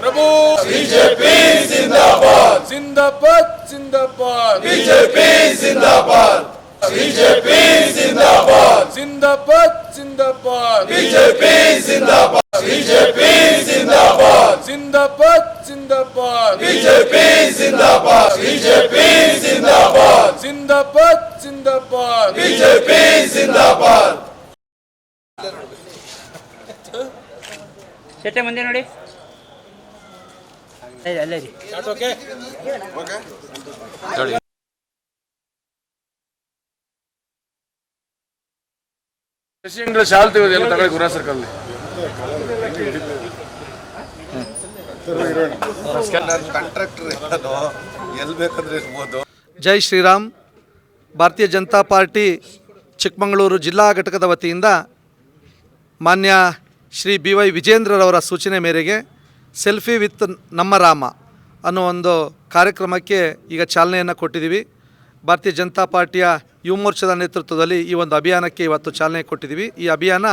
ప్రభు. BJP జిందాబాద్. జిందాబాద్ జిందాబాద్. బీజేపీ జిందాబాద్. బీజేపీ జిందాబాద్. జిందాబాద్ జిందాబాద్. బీజేపీ జిందాబాద్. బీజేపీ జిందాబాద్. జిందాబాద్ జిందాబాద్. బీజేపీ జిందాబాద్. బీజేపీ జిందాబాద్. జిందాబాద్ జిందాబాద్. బీజేపీ జిందాబాద్. ಚಟ್ಟೆ ಮುಂದೆ ನೋಡಿ. ಅಲ್ಲೇ ರೀ ಶಶಿಂಗ್ರ ಶಾಲ್ ತೆಗೆದು ಎಲ್ಲ ತಗೊಳ್ಳಿ ಗುರು ಸರ್ಕಲ್ ಜೈ ಶ್ರೀರಾಮ್. ಭಾರತೀಯ ಜನತಾ ಪಾರ್ಟಿ ಚಿಕ್ಕಮಗಳೂರು ಜಿಲ್ಲಾ ಘಟಕದ ವತಿಯಿಂದ ಮಾನ್ಯ ಶ್ರೀ ಬಿ ವೈ ವಿಜೇಂದ್ರರವರ ಸೂಚನೆ ಮೇರೆಗೆ ಸೆಲ್ಫಿ ವಿತ್ ನಮ್ಮ ರಾಮ ಅನ್ನೋ ಒಂದು ಕಾರ್ಯಕ್ರಮಕ್ಕೆ ಈಗ ಚಾಲನೆಯನ್ನು ಕೊಟ್ಟಿದ್ದೀವಿ. ಭಾರತೀಯ ಜನತಾ ಪಾರ್ಟಿಯ ಯುವ ಮೋರ್ಚಾದ ನೇತೃತ್ವದಲ್ಲಿ ಈ ಒಂದು ಅಭಿಯಾನಕ್ಕೆ ಇವತ್ತು ಚಾಲನೆ ಕೊಟ್ಟಿದ್ದೀವಿ. ಈ ಅಭಿಯಾನ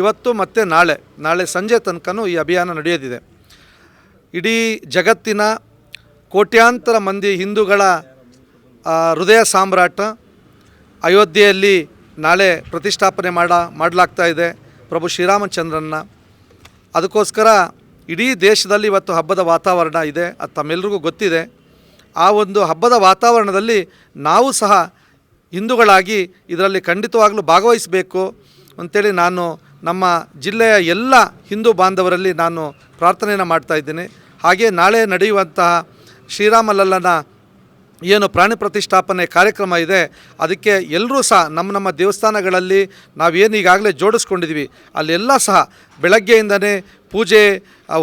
ಇವತ್ತು ಮತ್ತು ನಾಳೆ ನಾಳೆ ಸಂಜೆ ತನಕನೂ ಈ ಅಭಿಯಾನ ನಡೆಯೋದಿದೆ ಇಡೀ ಜಗತ್ತಿನ ಕೋಟ್ಯಾಂತರ ಮಂದಿ ಹಿಂದೂಗಳ ಹೃದಯ ಸಾಮ್ರಾಟ ಅಯೋಧ್ಯೆಯಲ್ಲಿ ನಾಳೆ ಪ್ರತಿಷ್ಠಾಪನೆ ಮಾಡ, ಮಾಡಲಾಗ್ತಾ ಇದೆ. ಪ್ರಭು ಶ್ರೀರಾಮಚಂದ್ರನ್ನ. ಅದಕ್ಕೋಸ್ಕರ ಇಡೀ ದೇಶದಲ್ಲಿ ಇವತ್ತು ಹಬ್ಬದ ವಾತಾವರಣ ಇದೆ, ಅದು ತಮ್ಮೆಲ್ಲರಿಗೂ ಗೊತ್ತಿದೆ. ಆ ಒಂದು ಹಬ್ಬದ ವಾತಾವರಣದಲ್ಲಿ ನಾವು ಸಹ ಹಿಂದೂಗಳಾಗಿ ಇದರಲ್ಲಿ ಖಂಡಿತವಾಗಲೂ ಭಾಗವಹಿಸಬೇಕು ಅಂತೇಳಿ ನಾನು ನಮ್ಮ ಜಿಲ್ಲೆಯ ಎಲ್ಲ ಹಿಂದೂ ಬಾಂಧವರಲ್ಲಿ ನಾನು ಪ್ರಾರ್ಥನೆಯನ್ನು ಮಾಡ್ತಾ ಇದ್ದೀನಿ. ಹಾಗೆ ನಾಳೆ ನಡೆಯುವಂತಹ ಶ್ರೀರಾಮಲಲ್ಲನ ಏನು ಪ್ರಾಣಿ ಪ್ರತಿಷ್ಠಾಪನೆ ಕಾರ್ಯಕ್ರಮ ಇದೆ, ಅದಕ್ಕೆ ಎಲ್ಲರೂ ಸಹ ನಮ್ಮ ನಮ್ಮ ದೇವಸ್ಥಾನಗಳಲ್ಲಿ ನಾವೇನು ಈಗಾಗಲೇ ಜೋಡಿಸ್ಕೊಂಡಿದ್ದೀವಿ. ಅಲ್ಲೆಲ್ಲ ಸಹ ಬೆಳಗ್ಗೆಯಿಂದನೇ ಪೂಜೆ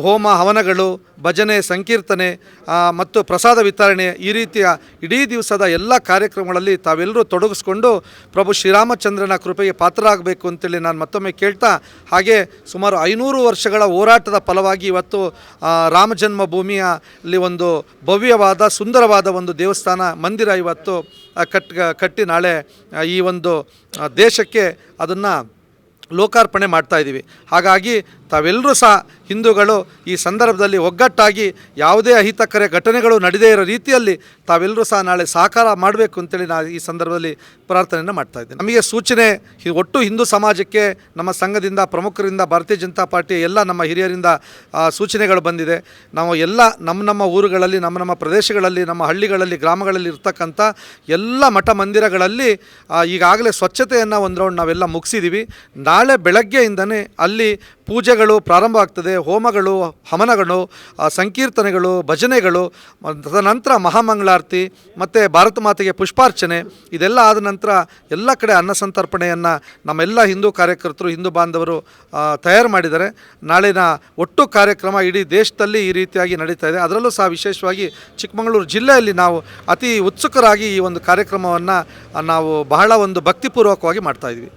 ಹೋಮ, ಹವನಗಳು, ಭಜನೆ, ಸಂಕೀರ್ತನೆ ಮತ್ತು ಪ್ರಸಾದ ವಿತರಣೆ ಈ ರೀತಿಯ ಇಡೀ ದಿವಸದ ಎಲ್ಲ ಕಾರ್ಯಕ್ರಮಗಳಲ್ಲಿ ತಾವೆಲ್ಲರೂ ತೊಡಗಿಸ್ಕೊಂಡು ಪ್ರಭು ಶ್ರೀರಾಮಚಂದ್ರನ ಕೃಪೆಗೆ ಪಾತ್ರರಾಗಬೇಕು ಅಂತೇಳಿ ನಾನು ಮತ್ತೊಮ್ಮೆ ಕೇಳ್ತಾ, ಹಾಗೆ ಸುಮಾರು ಐನೂರು ವರ್ಷಗಳ ಹೋರಾಟದ ಫಲವಾಗಿ ಇವತ್ತು ರಾಮಜನ್ಮ ಅಲ್ಲಿ ಒಂದು ಭವ್ಯವಾದ, ಸುಂದರವಾದ ಒಂದು ದೇವಸ್ಥಾನ, ಮಂದಿರ ಇವತ್ತು ಕಟ್ ಕಟ್ಟಿ ನಾಳೆ ಈ ಒಂದು ದೇಶಕ್ಕೆ ಅದನ್ನು ಲೋಕಾರ್ಪಣೆ ಮಾಡ್ತಾ ಇದ್ದೀವಿ ಹಾಗಾಗಿ ತಾವೆಲ್ಲರೂ ಸಹ ಹಿಂದೂಗಳು ಈ ಸಂದರ್ಭದಲ್ಲಿ ಒಗ್ಗಟ್ಟಾಗಿ ಯಾವುದೇ ಅಹಿತಕರ ಘಟನೆಗಳು ನಡೆದೇ ಇರೋ ರೀತಿಯಲ್ಲಿ ತಾವೆಲ್ಲರೂ ಸಹ ನಾಳೆ ಸಹಕಾರ ಮಾಡಬೇಕು ಅಂತೇಳಿ ನಾನು ಈ ಸಂದರ್ಭದಲ್ಲಿ ಪ್ರಾರ್ಥನೆಯನ್ನು ಮಾಡ್ತಾ ಇದ್ದೇನೆ. ನಮಗೆ ಸೂಚನೆ ಒಟ್ಟು ಹಿಂದೂ ಸಮಾಜಕ್ಕೆ, ನಮ್ಮ ಸಂಘದಿಂದ, ಪ್ರಮುಖರಿಂದ, ಭಾರತೀಯ ಜನತಾ ಪಾರ್ಟಿ ಎಲ್ಲ ನಮ್ಮ ಹಿರಿಯರಿಂದ ಸೂಚನೆಗಳು ಬಂದಿದೆ. ನಾವು ಎಲ್ಲ ನಮ್ಮ ನಮ್ಮ ಊರುಗಳಲ್ಲಿ, ನಮ್ಮ ನಮ್ಮ ಪ್ರದೇಶಗಳಲ್ಲಿ, ನಮ್ಮ ಹಳ್ಳಿಗಳಲ್ಲಿ, ಗ್ರಾಮಗಳಲ್ಲಿ ಇರ್ತಕ್ಕಂಥ ಎಲ್ಲ ಮಠ ಮಂದಿರಗಳಲ್ಲಿ ಈಗಾಗಲೇ ಸ್ವಚ್ಛತೆಯನ್ನು ಒಂದು ರೌಂಡ್ ನಾವೆಲ್ಲ ಮುಗಿಸಿದ್ದೀವಿ ನಾಳೆ ಬೆಳಗ್ಗೆಯಿಂದನೇ ಅಲ್ಲಿ ಪೂಜೆಗಳು ಪ್ರಾರಂಭ ಆಗ್ತದೆ, ಹೋಮಗಳು ಹವನಗಳು ಸಂಕೀರ್ತನೆಗಳು, ಭಜನೆಗಳು, ತದನಂತರ ಮಹಾಮಂಗಳಾರತಿ, ಮತ್ತು ಭಾರತ ಮಾತೆಗೆ ಪುಷ್ಪಾರ್ಚನೆ, ಇದೆಲ್ಲ ಆದ ನಂತರ ಎಲ್ಲ ಕಡೆ ಅನ್ನ ಸಂತರ್ಪಣೆಯನ್ನು ನಮ್ಮೆಲ್ಲ ಹಿಂದೂ ಕಾರ್ಯಕರ್ತರು, ಹಿಂದೂ ಬಾಂಧವರು ತಯಾರು ಮಾಡಿದ್ದಾರೆ. ನಾಳಿನ ಒಟ್ಟು ಕಾರ್ಯಕ್ರಮ ಇಡೀ ದೇಶದಲ್ಲಿ ಈ ರೀತಿಯಾಗಿ ನಡೀತಾ ಇದೆ. ಅದರಲ್ಲೂ ಸಹ ವಿಶೇಷವಾಗಿ ಚಿಕ್ಕಮಗಳೂರು ಜಿಲ್ಲೆಯಲ್ಲಿ ನಾವು ಅತಿ ಉತ್ಸುಕರಾಗಿ ಈ ಒಂದು ಕಾರ್ಯಕ್ರಮವನ್ನು ನಾವು ಬಹಳ ಒಂದು ಭಕ್ತಿಪೂರ್ವಕವಾಗಿ ಮಾಡ್ತಾ ಇದ್ವಿ.